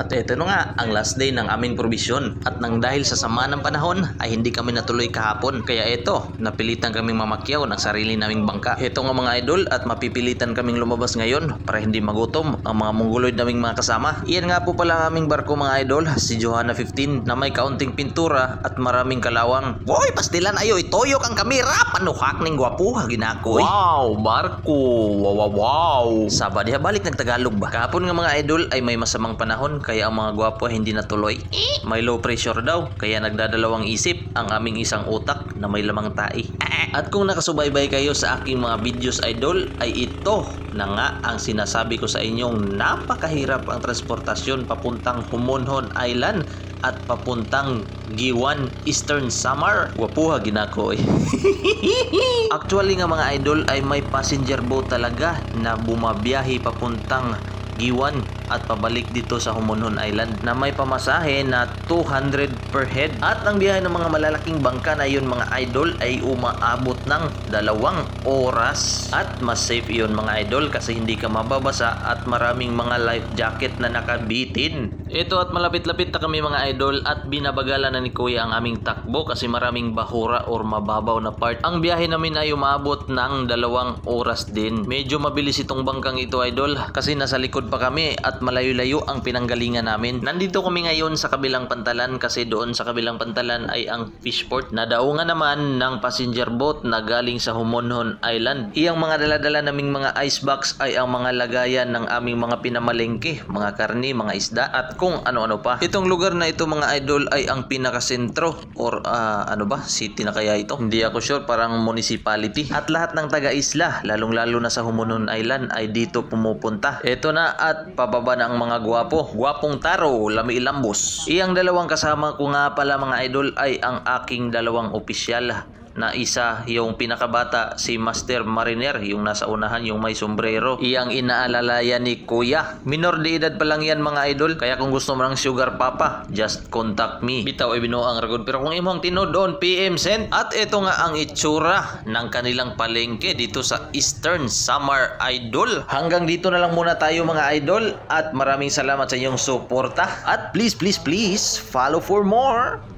At ito na nga, ang last day ng aming probisyon. At nang dahil sa sama ng panahon, ay hindi kami natuloy kahapon. Kaya ito, napilitan kaming mamakyaw ng sarili naming bangka. Ito nga mga idol at mapipilitan kaming lumabas ngayon para hindi magutom ang mga mongoloid naming mga kasama. Iyan nga po pala ang aming barko mga idol, si Johanna 15 na may kaunting pintura at maraming kalawang. Boy, pastilan ayo, itoyok ang kamera, panuhak ning gwapuha ginakoy. Wow, barko. Wow, wow, wow. Saba diha balik ng Tagalog ba? Kahapon nga mga idol ay may masamang panahon kaya ang mga gwapo hindi natuloy. May low pressure daw kaya nagdadalawang isip ang aming isang utak na may lamang tai. At kung nakasubaybay kayo sa aking mga videos idol ay ito na nga ang sinasabi ko sa inyong napakahirap ang transportasyon papuntang Humonhon Island at papuntang Giwan Eastern Samar. Wapuha ginako eh. Actually nga mga idol ay may passenger boat talaga na bumabiyahe papuntang Giwan at pabalik dito sa Humonhon Island na may pamasahe na 200 per head at ang biyahe ng mga malalaking bangka na yun mga idol ay umaabot ng dalawang oras at mas safe yun mga idol kasi hindi ka mababasa at maraming mga life jacket na nakabitin. Ito at malapit-lapit na kami mga idol at binabagalan na ni Kuya ang aming takbo kasi maraming bahura or mababaw na part. Ang biyahe namin ay umabot ng dalawang oras din. Medyo mabilis itong bangkang ito idol kasi nasa likod pa kami at malayo-layo ang pinanggalingan namin. Nandito kami ngayon sa kabilang pantalan kasi doon sa kabilang pantalan ay ang fishport na daungan naman ng passenger boat na galing sa Humonhon Island. Iyang mga daladala naming mga icebox ay ang mga lagayan ng aming mga pinamalengke, mga karni, mga isda at kung ano-ano pa. Itong lugar na ito mga idol ay ang pinakasentro or ah, ano ba, city na kaya ito? Hindi ako sure, parang municipality. At lahat ng taga-isla, lalong-lalo na sa Humunon Island ay dito pumupunta. Ito na at pababa na ang mga gwapo. Gwapong taro, lami ilambos. Iyang dalawang kasama ko nga pala mga idol ay ang aking dalawang opisyal na isa yung pinakabata si Master Mariner yung nasa unahan yung may sombrero. Iyang inaalalayan ni Kuya. Minor de edad pa lang yan mga idol. Kaya kung gusto mo ng sugar papa just contact me. Bitaw ay binuo ang ragod pero kung imong tinod on PM send. At ito nga ang itsura ng kanilang palengke dito sa Eastern Summer Idol. Hanggang dito na lang muna tayo mga idol. At maraming salamat sa inyong suporta. At please please please follow for more